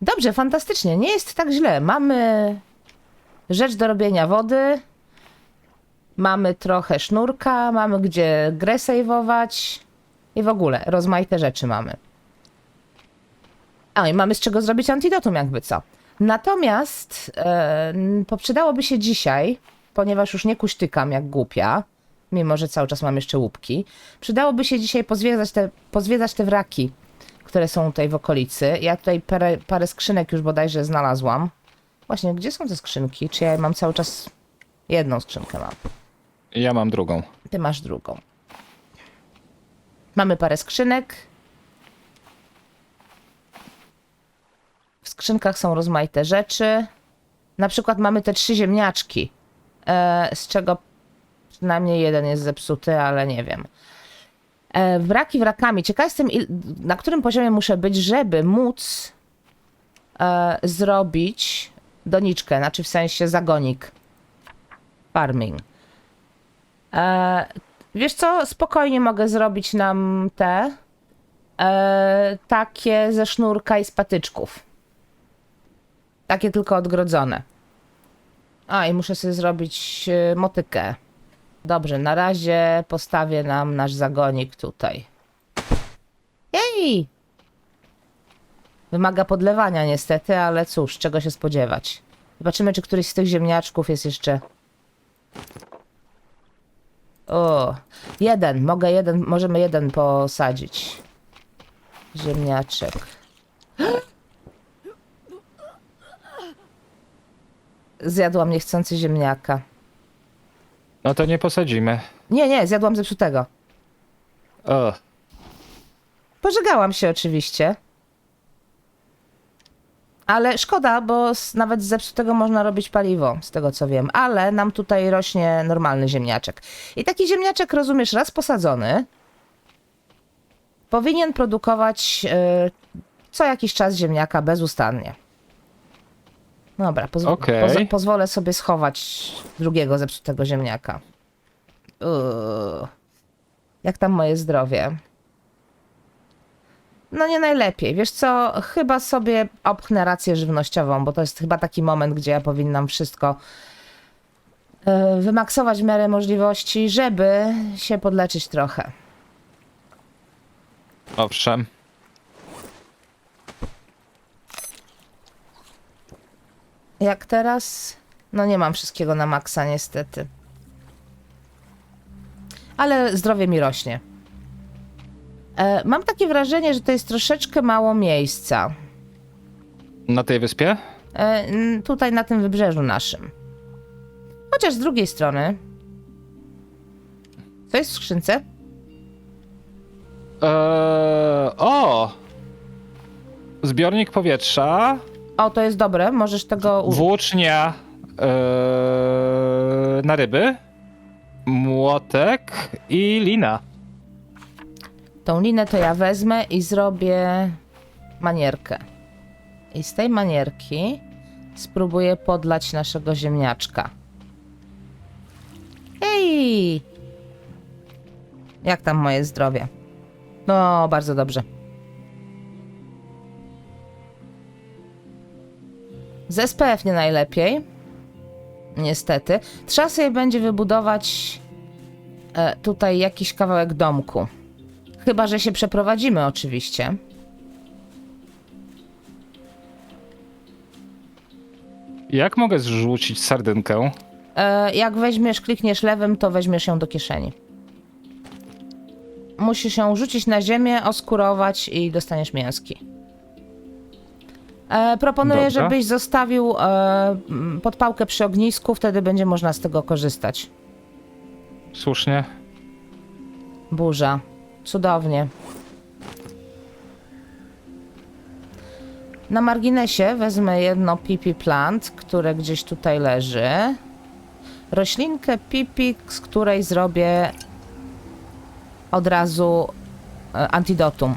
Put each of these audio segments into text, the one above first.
Dobrze, fantastycznie. Nie jest tak źle. Mamy rzecz do robienia wody. Mamy trochę sznurka, mamy gdzie grę sejwować i w ogóle rozmaite rzeczy mamy. A i mamy z czego zrobić antidotum, jakby co. Natomiast e, poprzydałoby się dzisiaj, ponieważ już nie kuśtykam jak głupia, mimo że cały czas mam jeszcze łupki, przydałoby się dzisiaj pozwiedzać te, pozwiedzać te wraki, które są tutaj w okolicy. Ja tutaj parę, parę skrzynek już bodajże znalazłam. Właśnie, gdzie są te skrzynki? Czy ja mam cały czas jedną skrzynkę mam? Ja mam drugą. Ty masz drugą. Mamy parę skrzynek. W skrzynkach są rozmaite rzeczy. Na przykład mamy te trzy ziemniaczki, e, z czego przynajmniej jeden jest zepsuty, ale nie wiem. E, wraki wrakami. Ciekaw jestem, na którym poziomie muszę być, żeby móc e, zrobić doniczkę, znaczy w sensie zagonik. Farming. E, wiesz co, spokojnie mogę zrobić nam te e, takie ze sznurka i z patyczków. Takie tylko odgrodzone. A i muszę sobie zrobić e, motykę. Dobrze, na razie postawię nam nasz zagonik tutaj. Jej! Wymaga podlewania niestety, ale cóż, czego się spodziewać. Zobaczymy, czy któryś z tych ziemniaczków jest jeszcze o, jeden, mogę jeden, możemy jeden posadzić. Ziemniaczek. Zjadłam niechcący ziemniaka. No to nie posadzimy. Nie, nie, zjadłam zepsutego. O, Pożegałam się oczywiście. Ale szkoda, bo z, nawet z zepsutego można robić paliwo, z tego co wiem. Ale nam tutaj rośnie normalny ziemniaczek. I taki ziemniaczek, rozumiesz, raz posadzony, powinien produkować e, co jakiś czas ziemniaka bezustannie. Dobra, Okej. poz- pozwolę sobie schować drugiego zepsutego ziemniaka. Uuu. Jak tam moje zdrowie? No nie najlepiej. Wiesz co, chyba sobie opchnę rację żywnościową, bo to jest chyba taki moment, gdzie ja powinnam wszystko e, wymaksować w miarę możliwości, żeby się podleczyć trochę. owszem. Jak teraz? No nie mam wszystkiego na maksa niestety. Ale zdrowie mi rośnie. E, mam takie wrażenie, że to jest troszeczkę mało miejsca. Na tej wyspie? E, n- tutaj na tym wybrzeżu naszym. Chociaż z drugiej strony. Co jest w skrzynce? Eee, o! Zbiornik powietrza, O, to jest dobre, możesz tego użyć. włócznia eee, na ryby, młotek i lina. Tą linę to ja wezmę i zrobię manierkę. I z tej manierki spróbuję podlać naszego ziemniaczka. Ej! Jak tam moje zdrowie? No, bardzo dobrze. Z SPF nie najlepiej. Niestety. Trzeba sobie będzie wybudować e, tutaj jakiś kawałek domku. Chyba, że się przeprowadzimy, oczywiście. Jak mogę zrzucić sardynkę? E, jak weźmiesz, klikniesz lewym, to weźmiesz ją do kieszeni. Musisz ją rzucić na ziemię, oskurować i dostaniesz mięski. E, proponuję, Dobra. żebyś zostawił e, podpałkę przy ognisku, wtedy będzie można z tego korzystać. Słusznie. Burza. Cudownie. Na marginesie wezmę jedno pipi plant, które gdzieś tutaj leży. Roślinkę pipi, z której zrobię od razu e, antidotum.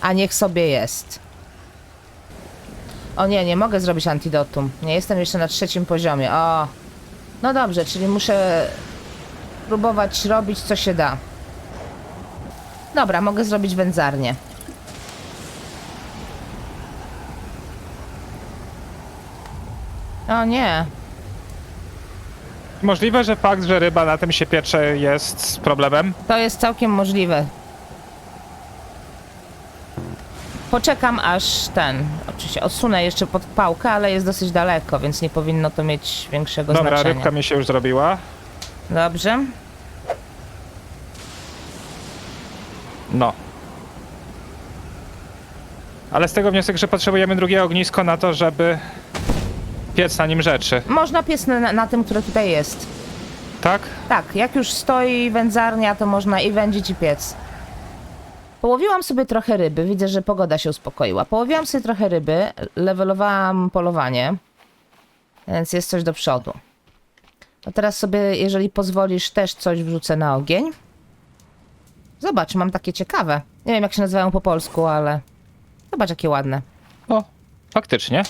A niech sobie jest. O nie, nie mogę zrobić antidotum. Nie jestem jeszcze na trzecim poziomie. O. No dobrze, czyli muszę próbować robić co się da. Dobra, mogę zrobić wędzarnię. O nie. Możliwe, że fakt, że ryba na tym się piecze jest problemem? To jest całkiem możliwe. Poczekam aż ten. Oczywiście odsunę jeszcze pod pałkę, ale jest dosyć daleko, więc nie powinno to mieć większego Dobra, znaczenia. rybka mi się już zrobiła. Dobrze. No. Ale z tego wniosek, że potrzebujemy drugie ognisko na to, żeby piec na nim rzeczy. Można piec na, na tym, które tutaj jest. Tak? Tak, jak już stoi wędzarnia, to można i wędzić, i piec. Połowiłam sobie trochę ryby, widzę, że pogoda się uspokoiła. Połowiłam sobie trochę ryby, levelowałam polowanie, więc jest coś do przodu. A teraz sobie, jeżeli pozwolisz, też coś wrzucę na ogień. Zobacz, mam takie ciekawe. Nie wiem, jak się nazywają po polsku, ale zobacz, jakie ładne. O, faktycznie.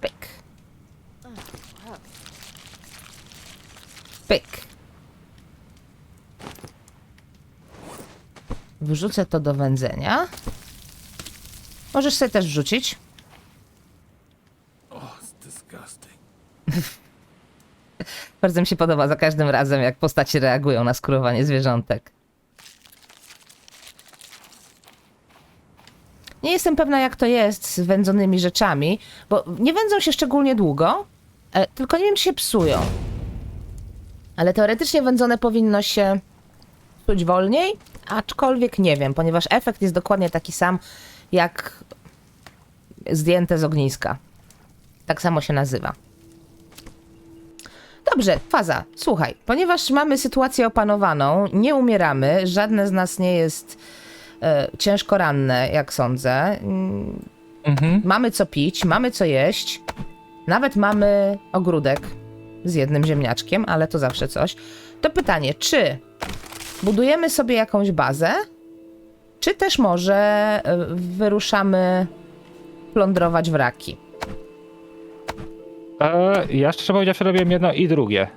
Pyk. Pyk. Wrzucę to do wędzenia. Możesz sobie też wrzucić. Bardzo mi się podoba za każdym razem, jak postaci reagują na skórowanie zwierzątek. Nie jestem pewna, jak to jest z wędzonymi rzeczami, bo nie wędzą się szczególnie długo, e, tylko nie wiem, czy się psują. Ale teoretycznie wędzone powinno się psuć wolniej, aczkolwiek nie wiem, ponieważ efekt jest dokładnie taki sam, jak zdjęte z ogniska. Tak samo się nazywa. Dobrze, faza, słuchaj, ponieważ mamy sytuację opanowaną, nie umieramy, żadne z nas nie jest e, ciężko ranne, jak sądzę. Mhm. Mamy co pić, mamy co jeść, nawet mamy ogródek z jednym ziemniaczkiem, ale to zawsze coś. To pytanie, czy budujemy sobie jakąś bazę, czy też może e, wyruszamy plądrować wraki? E, ja szczerze powiedziawszy robiłem jedno i drugie.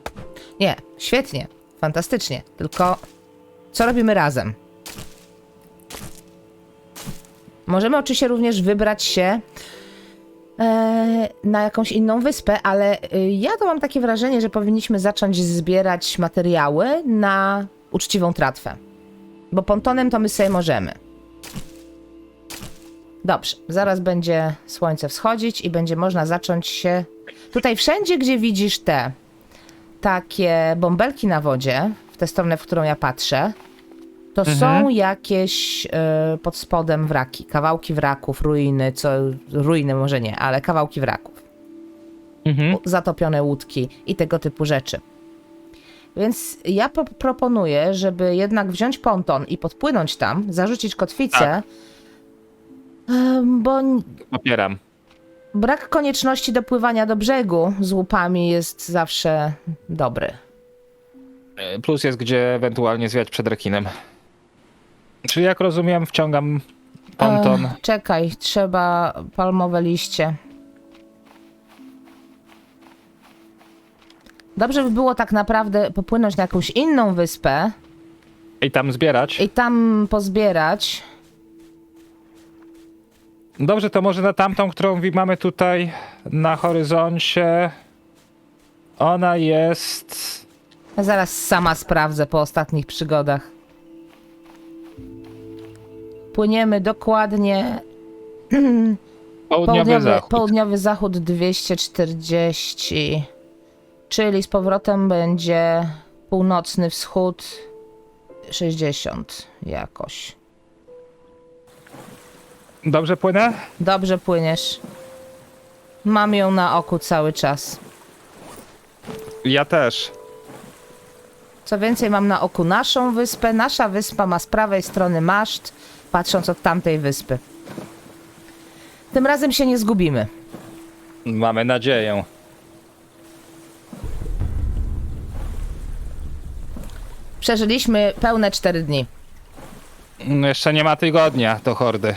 Nie, świetnie, fantastycznie, tylko co robimy razem? Możemy oczywiście również wybrać się e, na jakąś inną wyspę, ale e, ja to mam takie wrażenie, że powinniśmy zacząć zbierać materiały na uczciwą tratwę. Bo pontonem to my sobie możemy. Dobrze, zaraz będzie słońce wschodzić i będzie można zacząć się. Tutaj wszędzie, gdzie widzisz te takie bąbelki na wodzie, w tę stronę, w którą ja patrzę, to Mhm. są jakieś e, pod spodem wraki, kawałki wraków, ruiny, co ruiny może nie, ale kawałki wraków, Mhm. zatopione łódki i tego typu rzeczy. Więc ja po- proponuję, żeby jednak wziąć ponton i podpłynąć tam, zarzucić kotwicę, Tak. bo Popieram. brak konieczności dopływania do brzegu z łupami jest zawsze dobry. E, Plus jest gdzie ewentualnie zwiać przed rekinem. Czyli jak rozumiem, wciągam ponton. Czekaj, trzeba palmowe liście. Dobrze by było tak naprawdę popłynąć na jakąś inną wyspę I tam zbierać. i tam pozbierać. Dobrze, to może na tamtą, którą wi- mamy tutaj na horyzoncie. Ona jest. Zaraz sama sprawdzę po ostatnich przygodach. Płyniemy dokładnie Południowy, południowy, zachód. południowy zachód 240, czyli z powrotem będzie północny wschód 60 jakoś. Dobrze płynę? Dobrze płyniesz. Mam ją na oku cały czas. Ja też. Co więcej, mam na oku naszą wyspę. Nasza wyspa ma z prawej strony maszt, patrząc od tamtej wyspy. Tym razem się nie zgubimy. Mamy nadzieję. Przeżyliśmy pełne 4 dni. No, Jeszcze nie ma tygodnia do hordy.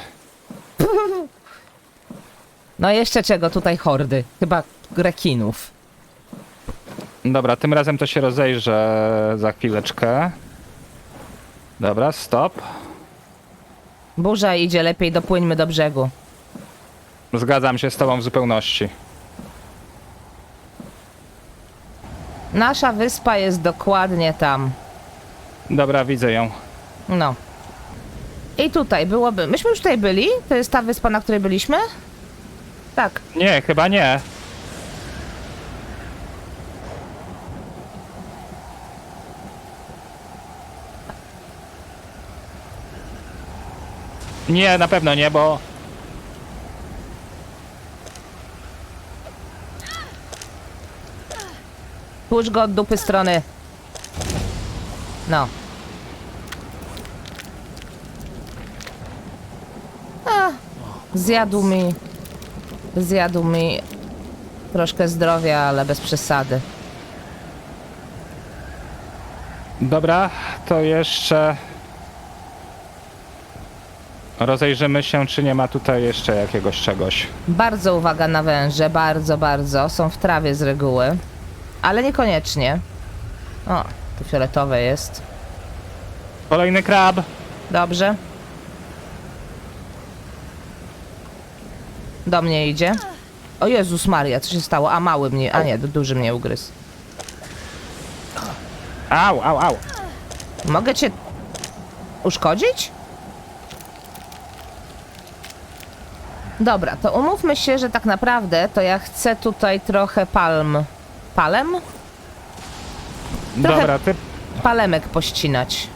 No jeszcze czego tutaj hordy? Chyba rekinów. Dobra, tym razem to się rozejrzę za chwileczkę. Dobra, stop. Burza idzie, lepiej dopłyńmy do brzegu. Zgadzam się z tobą w zupełności. Nasza wyspa jest dokładnie tam. Dobra, widzę ją. No. I tutaj byłoby. Myśmy już tutaj byli? To jest ta wyspa, na której byliśmy? Tak. Nie, chyba nie. Nie, na pewno nie, bo Tłucz go od dupy strony. No. A, zjadł mi. Zjadł mi troszkę zdrowia, ale bez przesady. Dobra, to jeszcze rozejrzymy się, czy nie ma tutaj jeszcze jakiegoś czegoś. Bardzo uwaga na węże, bardzo, bardzo. Są w trawie z reguły. Ale niekoniecznie. O, tu fioletowe jest. Kolejny krab. Dobrze. Do mnie idzie. O Jezus Maria, co się stało? A mały mnie, a nie, du- duży mnie ugryzł. Au, au, au. Mogę cię uszkodzić? Dobra, to umówmy się, że tak naprawdę to ja chcę tutaj trochę palm. Palem? Trochę- Dobra, ty Palemek pościnać.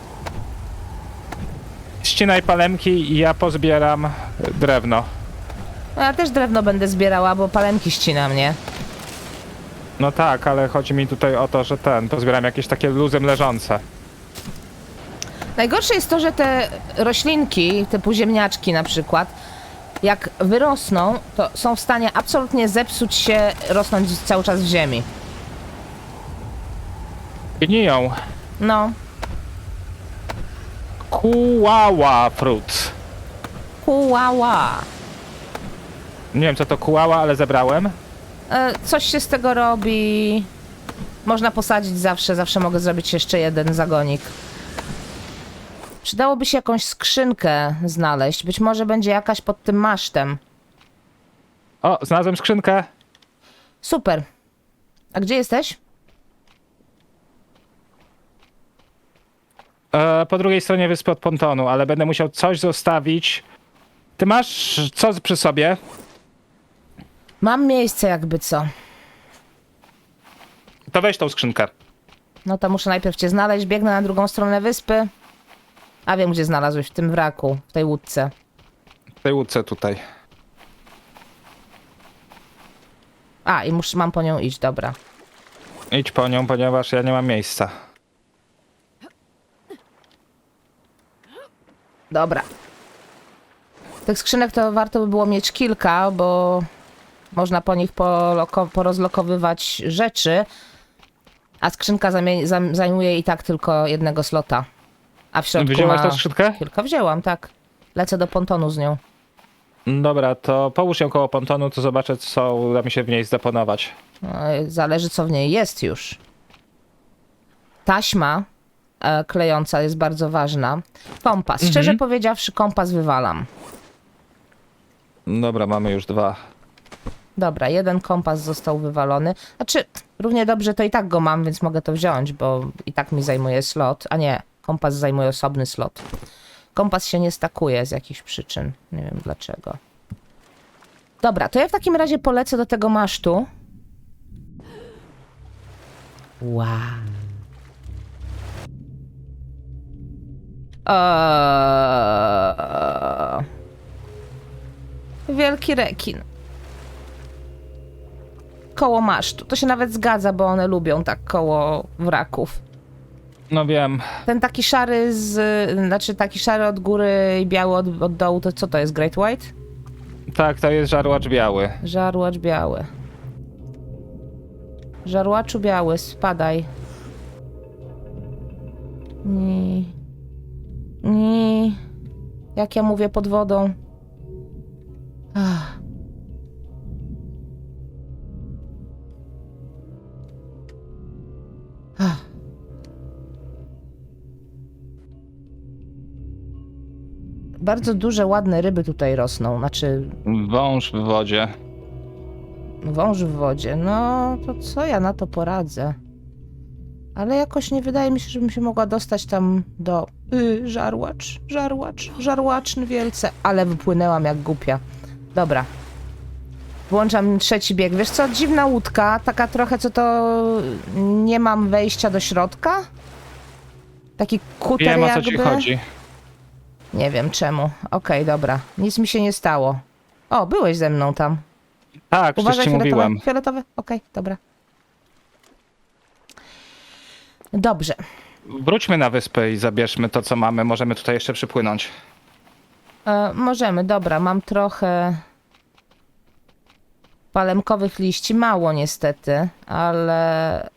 ścinaj palemki i ja pozbieram drewno. No ja też drewno będę zbierała, bo palemki ścinam, nie? No tak, ale chodzi mi tutaj o to, że ten, pozbieram jakieś takie luzem leżące. Najgorsze jest to, że te roślinki, typu ziemniaczki na przykład, jak wyrosną, to są w stanie absolutnie zepsuć się, rosnąć cały czas w ziemi. Gniją. No, Kułała fruit. kułała. Nie wiem co to kułała, ale zebrałem. E, coś się z tego robi. Można posadzić zawsze, zawsze mogę zrobić jeszcze jeden zagonik. Przydałoby się jakąś skrzynkę znaleźć. Być może będzie jakaś pod tym masztem. O, znalazłem skrzynkę. Super. A gdzie jesteś? E, po drugiej stronie wyspy od pontonu, ale będę musiał coś zostawić. Ty masz co przy sobie? Mam miejsce jakby co. To weź tą skrzynkę. No to muszę najpierw cię znaleźć. Biegnę na drugą stronę wyspy. A wiem, gdzie znalazłeś, w tym wraku, w tej łódce. W tej łódce tutaj. A, i muszę, mam po nią iść, dobra. Idź po nią, ponieważ ja nie mam miejsca. Dobra. Tych skrzynek to warto by było mieć kilka, bo można po nich porozlokowywać rzeczy, a skrzynka zajmuje i tak tylko jednego slota. A w środku Wzięłaś ma... tą skrzynkę? Kilka wzięłam, tak. Lecę do pontonu z nią. Dobra, to połóż ją koło pontonu, to zobaczę, co uda mi się w niej zdeponować. No, Zależy, co w niej jest już. Taśma klejąca jest bardzo ważna. Kompas. Szczerze powiedziawszy, kompas wywalam. Dobra, mamy już dwa. Dobra, jeden kompas został wywalony. Znaczy, równie dobrze to i tak go mam, więc mogę to wziąć, bo i tak mi zajmuje slot. A nie, kompas zajmuje osobny slot. Kompas się nie stakuje z jakichś przyczyn. Nie wiem dlaczego. Dobra, to ja w takim razie polecę do tego masztu. Wow. Eee... Wielki rekin koło masztu. To się nawet zgadza, bo one lubią tak koło wraków. No wiem. Ten taki szary z... Znaczy taki szary od góry i biały od, od dołu, to co to jest? Great White? Tak, to jest żarłacz biały. Żarłacz biały. Żarłaczu biały, spadaj. Nie. Jak ja mówię pod wodą. Ach. Ach. bardzo duże, ładne ryby tutaj rosną. Znaczy, Wąż w wodzie. wąż w wodzie. No, to co ja na to poradzę? Ale jakoś nie wydaje mi się, żebym się mogła dostać tam do... Y, żarłacz, żarłacz, żarłaczny wielce. Ale wypłynęłam jak głupia. Dobra. Włączam trzeci bieg. Wiesz co, dziwna łódka, taka trochę, co to... Nie mam wejścia do środka? Taki kuter Wiem o co jakby. ci chodzi. Nie wiem czemu. Okej, dobra. Nic mi się nie stało. O, byłeś ze mną tam. Tak, przecież Uważaj, ci fioletowe. mówiłem. Fioletowe? Okej, dobra. Dobrze. Wróćmy na wyspę i zabierzmy to, co mamy. Możemy tutaj jeszcze przypłynąć. E, możemy, dobra. Mam trochę palemkowych liści. Mało niestety, ale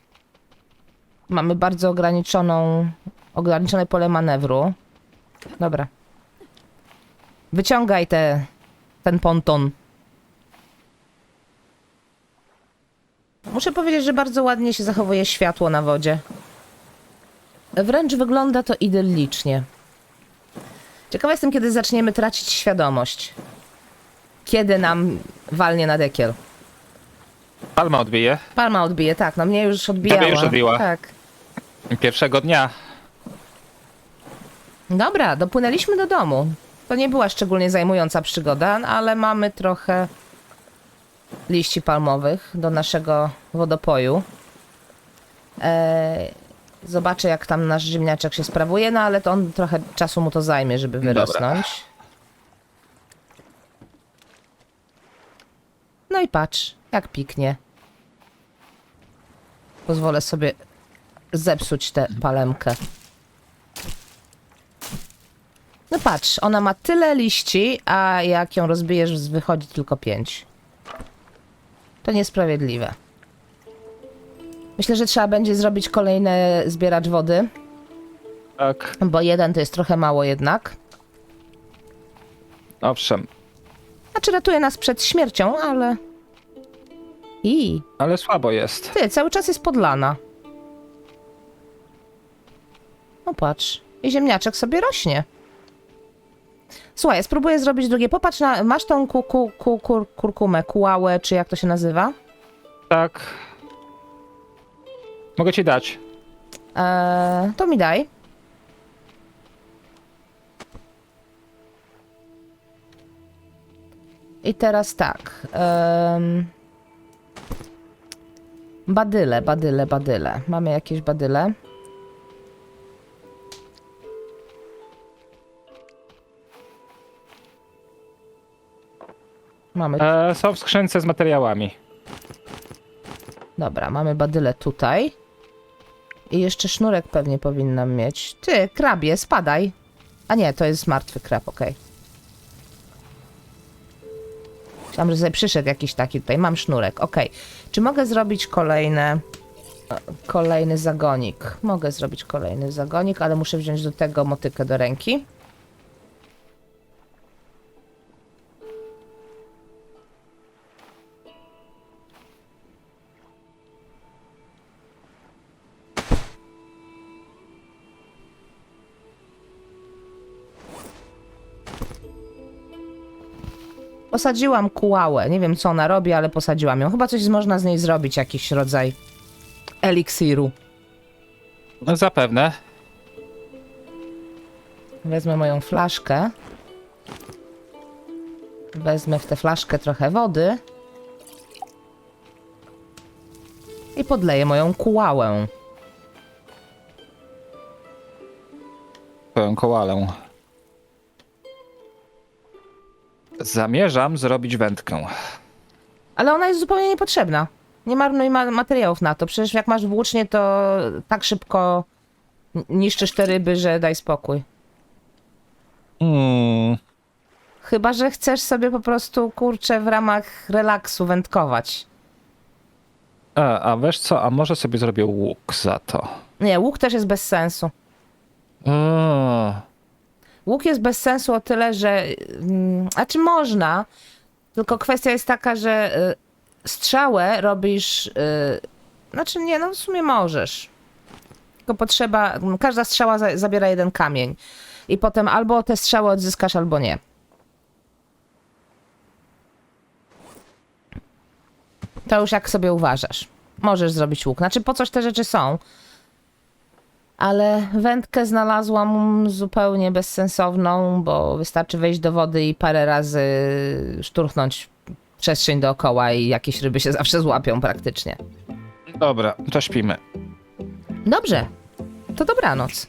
mamy bardzo ograniczoną, ograniczone pole manewru. Dobra. Wyciągaj te, ten ponton. Muszę powiedzieć, że bardzo ładnie się zachowuje światło na wodzie. Wręcz wygląda to idyllicznie. Ciekawa jestem, kiedy zaczniemy tracić świadomość. Kiedy nam walnie na dekiel. Palma odbije. Palma odbije, tak, no mnie już odbijała. Tobie już odbiła. Tak. Pierwszego dnia. Dobra, dopłynęliśmy do domu. To nie była szczególnie zajmująca przygoda, ale mamy trochę liści palmowych do naszego wodopoju. Eee, zobaczę, jak tam nasz ziemniaczek się sprawuje, no ale to on trochę czasu mu to zajmie, żeby wyrosnąć. No i patrz, jak piknie. Pozwolę sobie zepsuć tę palemkę. No patrz, ona ma tyle liści, a jak ją rozbijesz, wychodzi tylko pięć. To niesprawiedliwe. Myślę, że trzeba będzie zrobić kolejny zbieracz wody, Tak. bo jeden to jest trochę mało jednak. Owszem. Znaczy ratuje nas przed śmiercią, ale... I Ale słabo jest. ty, cały czas jest podlana. No patrz, i ziemniaczek sobie rośnie. Słuchaj, ja spróbuję zrobić drugie. Popatrz na... Masz tą ku, ku, ku, kur, kurkumę, kułałę, czy jak to się nazywa? Tak. Mogę ci dać. Eee, to mi daj. I teraz tak. em, badyle, badyle, badyle. Mamy jakieś badyle? Mamy E, są w skrzynce z materiałami. Dobra, mamy badyle tutaj. I jeszcze sznurek pewnie powinnam mieć. Ty, krabie, spadaj. A nie, to jest martwy krab, okej. Myślałam, że sobie przyszedł jakiś taki tutaj. Mam sznurek, okej. Czy mogę zrobić kolejne... Kolejny zagonik. Mogę zrobić kolejny zagonik, ale muszę wziąć do tego motykę do ręki. Posadziłam kułałę. Nie wiem, co ona robi, ale posadziłam ją. Chyba coś można z niej zrobić, jakiś rodzaj eliksiru. No, zapewne. Wezmę moją flaszkę. Wezmę w tę flaszkę trochę wody. I podleję moją kułałę. Twoją koalę. Zamierzam zrobić wędkę. Ale ona jest zupełnie niepotrzebna. Nie marnuj ma materiałów na to. Przecież jak masz włócznie, to tak szybko niszczysz te ryby, że daj spokój. Hmm. Chyba, że chcesz sobie po prostu, kurczę, w ramach relaksu wędkować. A, a wiesz co, a może sobie zrobię łuk za to. Nie, łuk też jest bez sensu. O, Łuk jest bez sensu o tyle, że. mm, A czy można? Tylko kwestia jest taka, że y, strzałę robisz. y, Znaczy, nie, no w sumie możesz. Tylko potrzeba. Każda strzała za, zabiera jeden kamień. i potem albo te strzały odzyskasz, albo nie. To już jak sobie uważasz. Możesz zrobić łuk. Znaczy, po coś te rzeczy są. Ale wędkę znalazłam zupełnie bezsensowną, bo wystarczy wejść do wody i parę razy szturchnąć przestrzeń dookoła i jakieś ryby się zawsze złapią praktycznie. Dobra, to śpimy. Dobrze, to dobranoc.